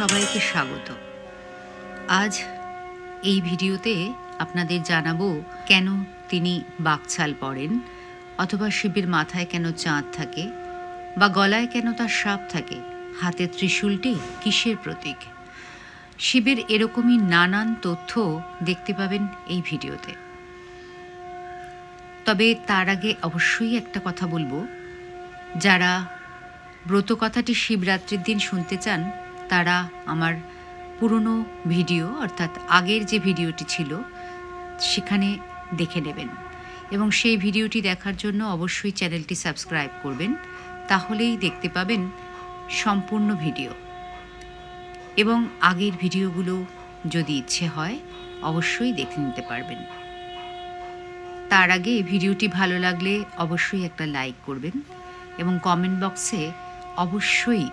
সবাইকে স্বাগত। আজ এই ভিডিওতে আপনাদের জানাব কেন তিনি বাকছাল পড়েন অথবা শিবের মাথায় কেন চাঁদ থাকে, বা গলায় কেন তার সাপ থাকে হাতে ত্রিশূলটি কিসের প্রতীক? শিবের এরকমই নানান তথ্য দেখতে পাবেন এই ভিডিওতে। তবে তার আগে অবশ্যই একটা কথা বলব। যারা ব্রত কথাটি শিবরাত্রির দিন শুনতে চান তারা আমার পুরনো ভিডিও, অর্থাৎ আগের যে ভিডিওটি ছিল, সেখানে দেখে নেবেন। এবং সেই ভিডিওটি দেখার জন্য অবশ্যই চ্যানেলটি সাবস্ক্রাইব করবেন, তাহলেই দেখতে পাবেন সম্পূর্ণ ভিডিও। এবং আগের ভিডিওগুলো যদি ইচ্ছে হয়, অবশ্যই দেখে নিতে পারবেন। তার আগে ভিডিওটি ভালো লাগলে অবশ্যই একটা লাইক করবেন এবং কমেন্ট বক্সে অবশ্যই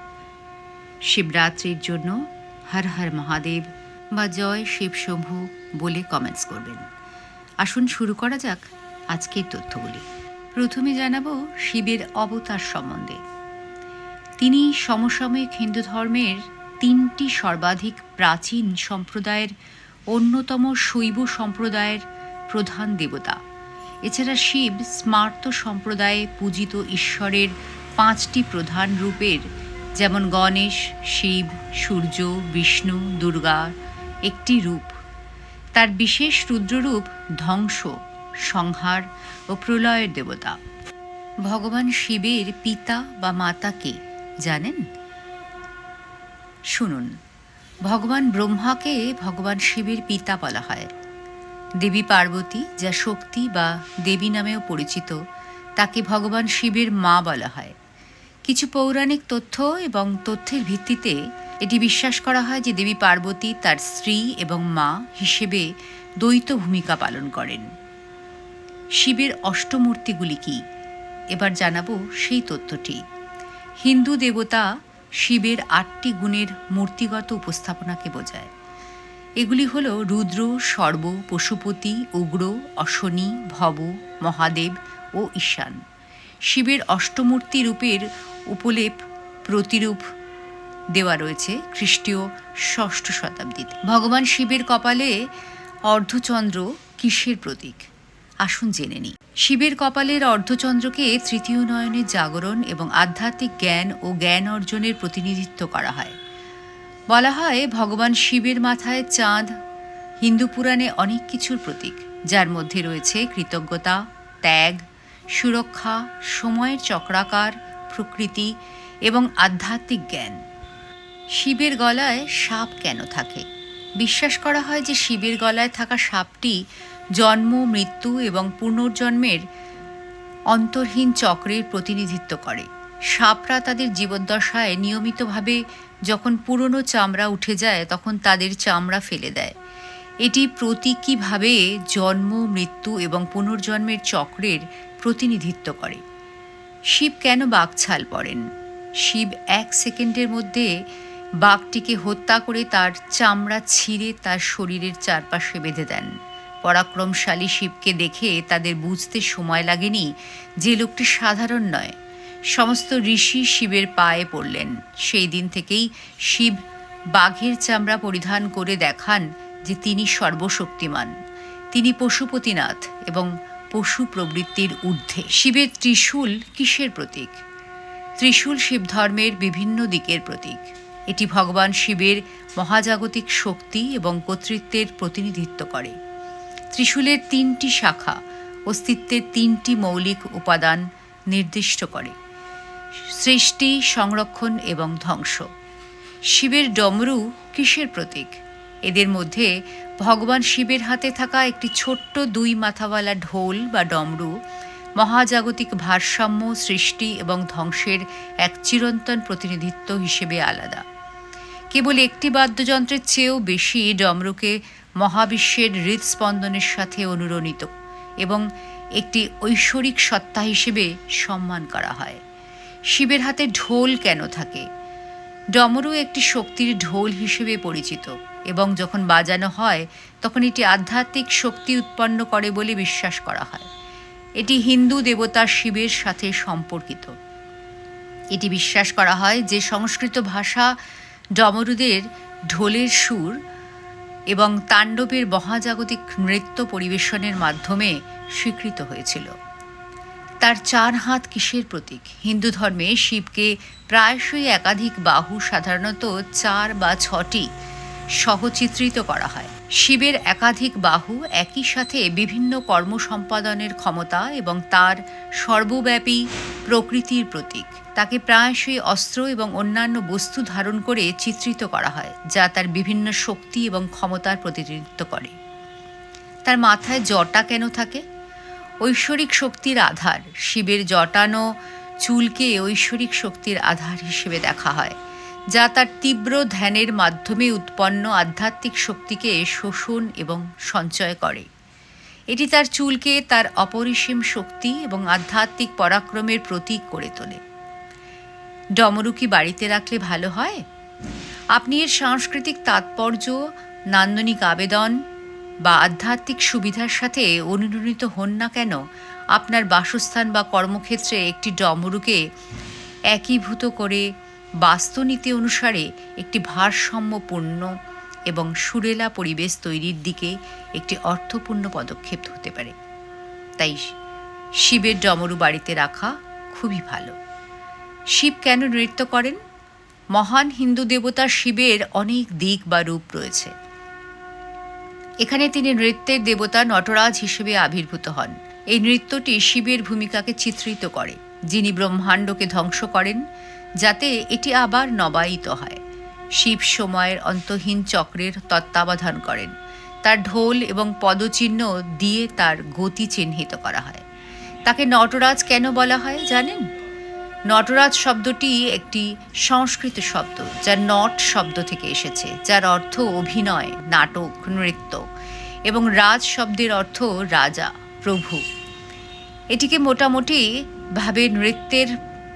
শিবরাত্রির জন্য হর হর মহাদেব বা জয় শিবশম্ভু বলে কমেন্টস করবেন। আসুন শুরু করা যাক আজকের তথ্যগুলি। প্রথমে জানাব শিবের অবতার সম্বন্ধে। তিনি সমসাময়িক হিন্দু ধর্মের তিনটি সর্বাধিক প্রাচীন সম্প্রদায়ের অন্যতম শৈব সম্প্রদায়ের প্রধান দেবতা। এছাড়া শিব স্মার্ত সম্প্রদায়ে পূজিত ঈশ্বরের পাঁচটি প্রধান রূপের যেমন গণেশ, শিব, সূর্য, বিষ্ণু, দুর্গা, একটি রূপ। তার বিশেষ রুদ্ররূপ ধ্বংস, সংহার ও প্রলয়ের দেবতা। ভগবান শিবের পিতা বা মাতাকে জানেন? শুনুন, ভগবান ব্রহ্মাকে ভগবান শিবের পিতা বলা হয়। দেবী পার্বতী, যা শক্তি বা দেবী নামেও পরিচিত, তাকে ভগবান শিবের মা বলা হয়। কিছু পৌরাণিক তথ্য এবং তথ্যের ভিত্তিতে এটি বিশ্বাস করা হয় যে দেবী পার্বতী তার স্ত্রী এবং মা হিসেবে দ্বৈত ভূমিকা পালন করেন। শিবের অষ্টমূর্তিগুলি কি? এবার জানাব সেই তথ্যটি। হিন্দু দেবতা শিবের আটটি গুণের মূর্তিগত উপস্থাপনাকে বোঝায়। এগুলি হল রুদ্র, সর্ব, পশুপতি, উগ্র, অশনি, ভব, মহাদেব ও ঈশান। শিবের অষ্টমূর্তি রূপের উপলেপ, প্রতিরূপ দেওয়া রয়েছে খ্রিস্টীয় ষষ্ঠ শতাব্দীতে। ভগবান শিবের কপালে অর্ধচন্দ্র কিসের প্রতীক? আসুন জেনে নিই। শিবের কপালের অর্ধচন্দ্রকে তৃতীয় নয়নের জাগরণ এবং আধ্যাত্মিক জ্ঞান ও জ্ঞান অর্জনের প্রতিনিধিত্ব করা হয়। বলা হয় ভগবান শিবের মাথায় চাঁদ, হিন্দু পুরাণে অনেক কিছুর প্রতীক, যার মধ্যে রয়েছে কৃতজ্ঞতা, ত্যাগ, সুরক্ষা, সময়ের চক্রাকার প্রকৃতি এবং আধ্যাত্মিক জ্ঞান। শিবের গলায় সাপ কেন থাকে? বিশ্বাস করা হয় যে শিবের গলায় থাকা সাপটি জন্ম, মৃত্যু এবং পুনর্জন্মের অন্তর্হীন চক্রের প্রতিনিধিত্ব করে। সাপরা তাদের জীবদ্দশায় নিয়মিতভাবে যখন পুরনো চামড়া উঠে যায়, তখন তাদের চামড়া ফেলে দেয়। এটি প্রতীকীভাবে জন্ম, মৃত্যু এবং পুনর্জন্মের চক্রের প্রতিনিধিত্ব করে। শিব কেন বাঘছাল পড়েন? শিব এক সেকেন্ডের মধ্যে বাঘটিকে হত্যা করে তার চামড়া ছিঁড়ে তার শরীরের চারপাশে বেঁধে দেন। পরাক্রমশালী শিবকে দেখে তাদের বুঝতে সময় লাগেনি যে লোকটি সাধারণ নয়। সমস্ত ঋষি শিবের পায়ে পড়লেন। সেই দিন থেকেই শিব বাঘের চামড়া পরিধান করে দেখান যে তিনি সর্বশক্তিমান। তিনি পশুপতিনাথ এবং পশু প্রবৃত্তির ঊর্ধ্বে। শিবের ত্রিশূল কিসের প্রতীক? ত্রিশূল শিব ধর্মের বিভিন্ন দিকের প্রতীক। এটি ভগবান শিবের মহাজাগতিক শক্তি এবং কর্তৃত্বের প্রতিনিধিত্ব করে। ত্রিশূলের তিনটি শাখা অস্তিত্বের তিনটি মৌলিক উপাদান নির্দিষ্ট করে। সৃষ্টি, সংরক্ষণ এবং ধ্বংস। শিবের ডমরু কিসের প্রতীক? এদের মধ্যে ভগবান শিবের হাতে থাকা একটি ছোট্ট দুই মাথাওয়ালা ঢোল বা ডমরু, মহাজাগতিক ভারসাম্য, সৃষ্টি এবং ধ্বংসের এক চিরন্তন প্রতিনিধিত্ব হিসেবে আলাদা। কেবল একটি বাদ্যযন্ত্রের চেয়েও বেশি ডমরুকে মহাবিশ্বের হৃদস্পন্দনের সাথে অনুরণিত এবং একটি ঐশ্বরিক সত্তা হিসেবে সম্মান করা হয়। শিবের হাতে ঢোল কেন থাকে? ডমরু একটি শক্তির ঢোল হিসেবে পরিচিত এবং যখন বাজানো হয়, তখন এটি আধ্যাত্মিক শক্তি উৎপন্ন করে বলে বিশ্বাস করা হয়। এটি হিন্দু দেবতা শিবের সাথে সম্পর্কিত। এটি বিশ্বাস করা হয় যে সংস্কৃত ভাষা ডমরুদের ঢোলের সুর এবং তাণ্ডবের মহাজাগতিক নৃত্য পরিবেশনের মাধ্যমে স্বীকৃত হয়েছিল। তার চার হাত কিসের প্রতীক? হিন্দু ধর্মে শিবকে প্রায়শই একাধিক বাহু, সাধারণত চার বা ছটি, সহচিত্রিত করা হয়। শিবের একাধিক বাহু একই সাথে বিভিন্ন কর্ম সম্পাদনের ক্ষমতা এবং তার সর্বব্যাপী প্রকৃতির প্রতীক। তাকে প্রায়শই অস্ত্র এবং অন্যান্য বস্তু ধারণ করে চিত্রিত করা হয়, যা তার বিভিন্ন শক্তি এবং ক্ষমতার প্রতিনিধিত্ব করে। তার মাথায় জটা কেন থাকে? ঐশ্বরিক শক্তির আধার। শিবের জটানো চুলকে ঐশ্বরিক শক্তির আধার হিসেবে দেখা হয়, যা তার তীব্র ধ্যানের মাধ্যমে উৎপন্ন আধ্যাত্মিক শক্তিকে শোষণ এবং সঞ্চয় করে। এটি তার চুলকে তার অপরিসীম শক্তি এবং আধ্যাত্মিক পরাক্রমের প্রতীক করে তোলে। ডমরু কি বাড়িতে রাখলে ভালো হয়? আপনি এর সাংস্কৃতিক তাৎপর্য, নান্দনিক আবেদন বা আধ্যাত্মিক সুবিধার সাথে অনুরণিত হন না কেন, আপনার বাসস্থান বা কর্মক্ষেত্রে একটি ডমরুকে একীভূত করে বাস্তুনীতি অনুসারে একটি ভারসাম্যপূর্ণ এবং সুরেলা পরিবেশ তৈরির দিকে একটি অর্থপূর্ণ পদক্ষেপ হতে পারে। তাই শিবের ডমরু বাড়িতে রাখা খুবই ভালো। শিব কেন নৃত্য করেন? মহান হিন্দু দেবতা শিবের অনেক দিক বা রূপ রয়েছে। এখানে তিনি নৃত্যের দেবতা নটরাজ হিসেবে আবির্ভূত হন। এই নৃত্যটি শিবের ভূমিকাকে চিত্রিত করে, যিনি ব্রহ্মাণ্ডকে ধ্বংস করেন, যাতে এটি আবার নবায়িত হয়। শিব সময়ের অন্তহীন চক্রের তত্ত্বাবধান করেন। তার ঢোল এবং পদচিহ্ন দিয়ে তার গতি চিহ্নিত করা হয়। তাকে নটরাজ কেন বলা হয় জানেন? নটরাজ শব্দটি একটি সংস্কৃত শব্দ, যা নট শব্দ থেকে এসেছে, যার অর্থ অভিনয়, নাটক, নৃত্য, এবং রাজ শব্দের অর্থ রাজা, প্রভু। এটিকে মোটামুটি ভাবে নৃত্যের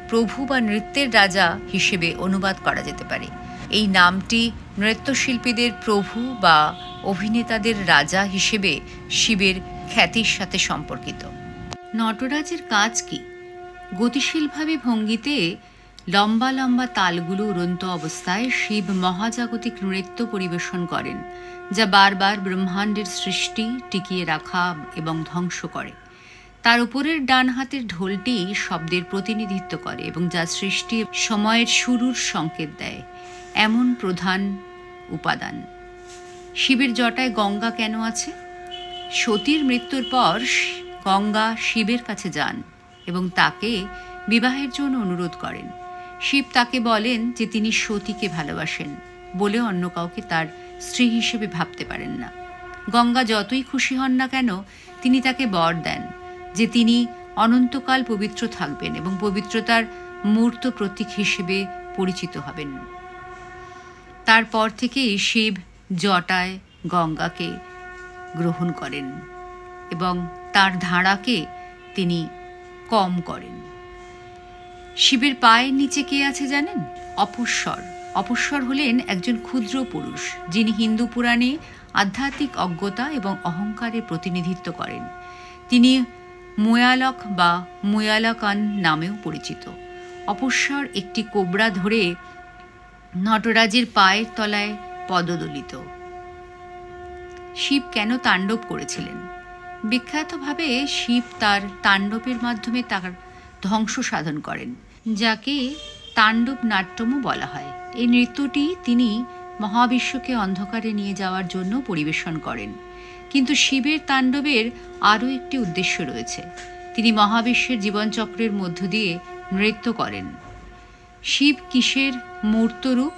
প্রভু বা নৃত্যের রাজা হিসেবে অনুবাদ করা যেতে পারে। এই নামটি নৃত্যশিল্পীদের প্রভু বা অভিনেতাদের রাজা হিসেবে শিবের খ্যাতির সাথে সম্পর্কিত। নটরাজের কাজ কি? গতিশীলভাবে ভঙ্গিতে লম্বা লম্বা তালগুলো উড়ন্ত অবস্থায় শিব মহাজাগতিক নৃত্য পরিবেশন করেন, যা বারবার ব্রহ্মাণ্ডের সৃষ্টি টিকিয়ে রাখা এবং ধ্বংস করে। তার উপরের ডান হাতের ঢোলটি শব্দের প্রতিনিধিত্ব করে এবং যা সৃষ্টি সময়ের শুরুর সংকেত দেয়। এমন প্রধান উপাদান। শিবের জটায় গঙ্গা কেন আছে? সতীর মৃত্যুর পর গঙ্গা শিবের কাছে যান। এবং তাকে বিবাহের জন্য অনুরোধ করেন। শিব তাকে বলেন যে তিনি সতীকে ভালোবাসেন বলে অন্য কাউকে তার স্ত্রী হিসেবে ভাবতে পারেন না। গঙ্গা যতই খুশি হন না কেন, তিনি তাকে বর দেন যে তিনি অনন্তকাল পবিত্র থাকবেন এবং পবিত্রতার মূর্ত প্রতীক হিসেবে পরিচিত হবেন। তারপর থেকেই শিব জটায় গঙ্গাকে গ্রহণ করেন এবং তার ধারাকে তিনি কম করেন। শিবের পায়ের নিচে কে আছে জানেন? অপস্বর। অপস্বর হলেন একজন ক্ষুদ্র পুরুষ, যিনি হিন্দু পুরাণে আধ্যাত্মিক অজ্ঞতা এবং অহংকারের প্রতিনিধিত্ব করেন। তিনি মুয়ালক বা মুয়ালকান নামেও পরিচিত। অপস্বর একটি কোবরা ধরে নটরাজের পায়ের তলায় পদদলিত। শিব কেন তাণ্ডব করেছিলেন? বিখ্যাতভাবে শিব তার তাণ্ডবের মাধ্যমে তার ধ্বংস সাধন করেন, যাকে তাণ্ডব নাট্যমও বলা হয়। এই নৃত্যটি তিনি মহাবিশ্বকে অন্ধকারে নিয়ে যাওয়ার জন্য পরিবেশন করেন। কিন্তু শিবের তাণ্ডবের আরও একটি উদ্দেশ্য রয়েছে। তিনি মহাবিশ্বের জীবনচক্রের মধ্য দিয়ে নৃত্য করেন। শিব কিসের মূর্তরূপ?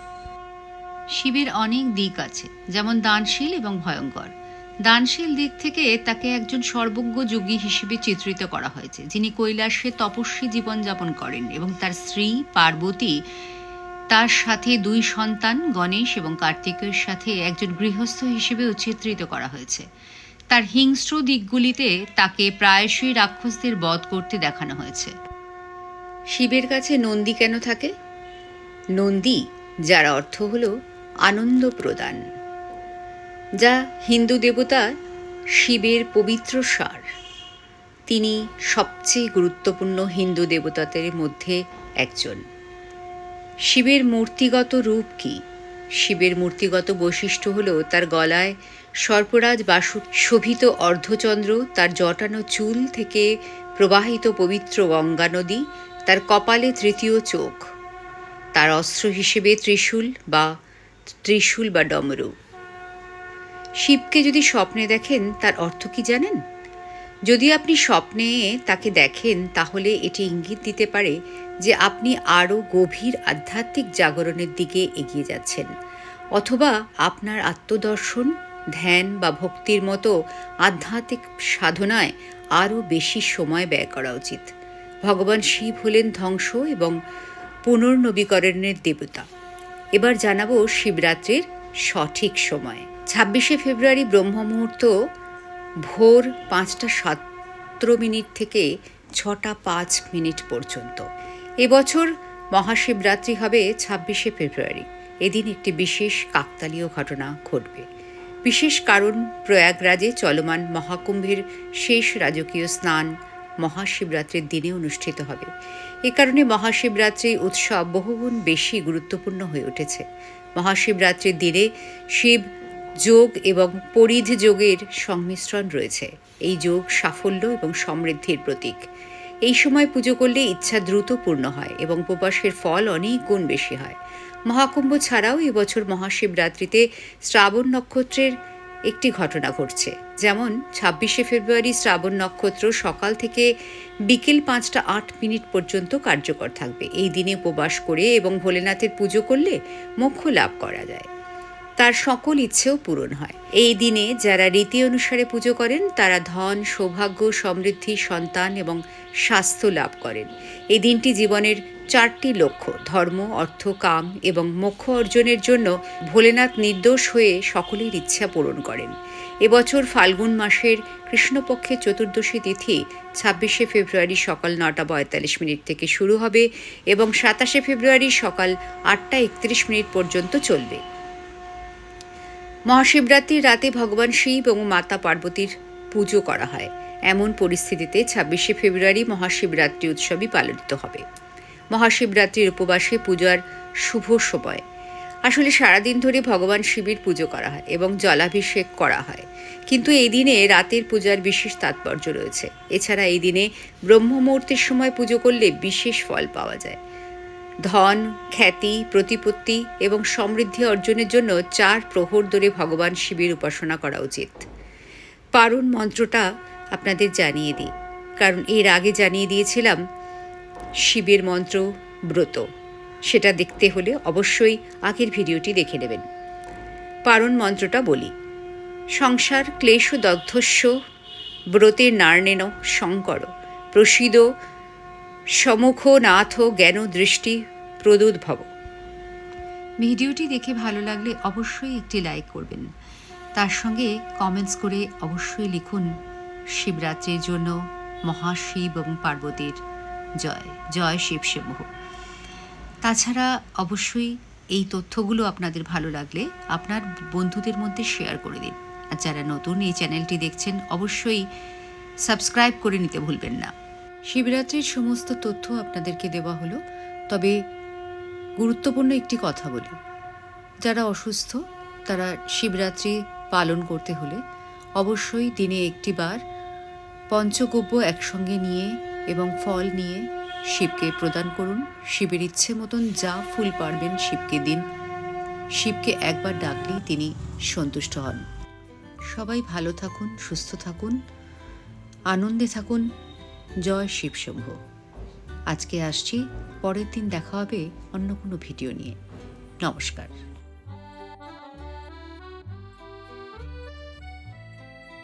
শিবের অনেক দিক আছে, যেমন দানশীল এবং ভয়ঙ্কর। দানশীল দিক থেকে তাকে একজন সর্বজ্ঞ যোগী হিসেবে চিত্রিত করা হয়েছে, যিনি কৈলাসে তপস্বী জীবনযাপন করেন এবং তার স্ত্রী পার্বতী তার সাথে দুই সন্তান, গণেশ এবং কার্তিকের সাথে একজন গৃহস্থ হিসেবেও চিত্রিত করা হয়েছে। তার হিংস্র দিকগুলিতে তাকে প্রায়শই রাক্ষসদের বধ করতে দেখানো হয়েছে। শিবের কাছে নন্দী কেন থাকে? নন্দী, যার অর্থ হল আনন্দ প্রদান। যা হিন্দু দেবতা শিবের পবিত্র সার। তিনি সবচেয়ে গুরুত্বপূর্ণ হিন্দু দেবতাদের মধ্যে একজন। শিবের মূর্তিগত রূপ কি? শিবের মূর্তিগত বৈশিষ্ট্য হল তার গলায় সর্পরাজ বাসু শোভিত অর্ধচন্দ্র, তার জটানো চুল থেকে প্রবাহিত পবিত্র গঙ্গা নদী, তার কপালে তৃতীয় চোখ। তার অস্ত্র হিসেবে ত্রিশূল বা ত্রিশূল বা ডমরু শিবকে যদি স্বপ্নে দেখেন, তার অর্থ কি জানেন? যদি আপনি স্বপ্নে তাকে দেখেন, তাহলে এটি ইঙ্গিত দিতে পারে যে আপনি আরও গভীর আধ্যাত্মিক জাগরণের দিকে এগিয়ে যাচ্ছেন। অথবা আপনার আত্মদর্শন, ধ্যান বা ভক্তির মতো আধ্যাত্মিক সাধনায় আরও বেশি সময় ব্যয় করা উচিত। ভগবান শিব হলেন ধ্বংস এবং পুনর্নবীকরণের দেবতা। এবার জানাব শিবরাত্রির সঠিক সময়। ছাব্বিশে ফেব্রুয়ারি ব্রহ্ম মুহূর্ত ভোর পাঁচটা সতেরো মিনিট থেকে ছটা পাঁচ মিনিট পর্যন্ত। এবছর মহাশিবরাত্রি হবে ছাব্বিশে ফেব্রুয়ারি। এদিন একটি বিশেষ কাকতালীয় ঘটনা ঘটবে। বিশেষ কারণ, প্রয়াগরাজে চলমান মহাকুম্ভের শেষ রাজকীয় স্নান মহাশিবরাত্রির দিনে অনুষ্ঠিত হবে। এ কারণে মহাশিবরাত্রি উৎসব বহুগুণ বেশি গুরুত্বপূর্ণ হয়ে উঠেছে। মহাশিবরাত্রির দিনে শিব যোগ এবং পরিধ যোগের সংমিশ্রণ রয়েছে। এই যোগ সাফল্য এবং সমৃদ্ধির প্রতীক। এই সময় পুজো করলে ইচ্ছা দ্রুত পূর্ণ হয় এবং উপবাসের ফল অনেক গুণ বেশি হয়। মহাকুম্ভ ছাড়াও এবছর মহাশিবরাত্রিতে শ্রাবণ নক্ষত্রের একটি ঘটনা ঘটছে। যেমন ছাব্বিশে ফেব্রুয়ারি শ্রাবণ নক্ষত্র সকাল থেকে বিকেল পাঁচটা আট মিনিট পর্যন্ত কার্যকর থাকবে। এই দিনে উপবাস করে এবং ভোলেনাথের পুজো করলে মোক্ষ লাভ করা যায়। তার সকল ইচ্ছেও পূরণ হয়। এই দিনে যারা রীতি অনুসারে পুজো করেন, তারা ধন, সৌভাগ্য, সমৃদ্ধি, সন্তান এবং স্বাস্থ্য লাভ করেন। এই দিনটি জীবনের চারটি লক্ষ্য, ধর্ম, অর্থ, কাম এবং মোক্ষ অর্জনের জন্য ভোলেনাথ নির্দোষ হয়ে সকলের ইচ্ছা পূরণ করেন। এবছর ফাল্গুন মাসের কৃষ্ণপক্ষের চতুর্দশী তিথি ছাব্বিশে ফেব্রুয়ারি সকাল নটা পঁয়তাল্লিশ মিনিট থেকে শুরু হবে এবং সাতাশে ফেব্রুয়ারি সকাল আটটা একত্রিশ মিনিট পর্যন্ত চলবে। মহাশিবরাত্রির রাতে ভগবান শিব এবং মাতা পার্বতীর পুজো করা হয়। এমন পরিস্থিতিতে ছাব্বিশে ফেব্রুয়ারি মহাশিবরাত্রি উৎসবই পালিত হবে। মহাশিবরাত্রির উপবাসে পূজার শুভ সময়। আসলে সারাদিন ধরে ভগবান শিবের পুজো করা হয় এবং জলাভিষেক করা হয়। কিন্তু এই দিনে রাতের পূজার বিশেষ তাৎপর্য রয়েছে। এছাড়া এই দিনে ব্রহ্ম মুহূর্তের সময় পুজো করলে বিশেষ ফল পাওয়া যায়। ধন, খ্যাতি, প্রতিপত্তি এবং সমৃদ্ধি অর্জনের জন্য চার প্রহর ধরে ভগবান শিবের উপাসনা করা উচিত। পারণ মন্ত্রটা আপনাদের জানিয়ে দিই। কারণ এর আগে জানিয়ে দিয়েছিলাম, শিবের মন্ত্র ব্রত। সেটা দেখতে হলে অবশ্যই আগের ভিডিওটি দেখে নেবেন। পারণ মন্ত্রটা বলি। সংসার, ক্লেশ, দগ্ধস্য, ব্রতের নার্নেন শঙ্কর প্রসিদ সমুখ নাথ জ্ঞান দৃষ্টি প্রদুদ্ভব ভিডিওটি দেখে ভালো লাগলে অবশ্যই একটি লাইক করবেন। তার সঙ্গে কমেন্টস করে অবশ্যই লিখুন, শিবরাত্রির জন্য মহাশিব এবং পার্বতীর জয় জয় শিব শিবহ তাছাড়া অবশ্যই এই তথ্যগুলো আপনাদের ভালো লাগলে আপনার বন্ধুদের মধ্যে শেয়ার করে দিন। আর যারা নতুন এই চ্যানেলটি দেখছেন, অবশ্যই সাবস্ক্রাইব করে নিতে ভুলবেন না। শিবরাত্রির সমস্ত তথ্য আপনাদেরকে দেওয়া হলো, তবে গুরুত্বপূর্ণ একটি কথা বলি। যারা অসুস্থ, তারা শিবরাত্রি পালন করতে হলে অবশ্যই দিনে একটিবার পঞ্চগব্য একসঙ্গে নিয়ে এবং ফল নিয়ে শিবকে প্রদান করুন। শিবের ইচ্ছে মতন যা ফুল পারবেন শিবকে দিন। শিবকে একবার ডাকলেই তিনি সন্তুষ্ট হন। সবাই ভালো থাকুন, সুস্থ থাকুন, আনন্দে থাকুন। জয় শিবশম্ভ। আজকে আসছি পরের দিন দেখা হবে অন্য কোনো ভিডিও নিয়ে। নমস্কার।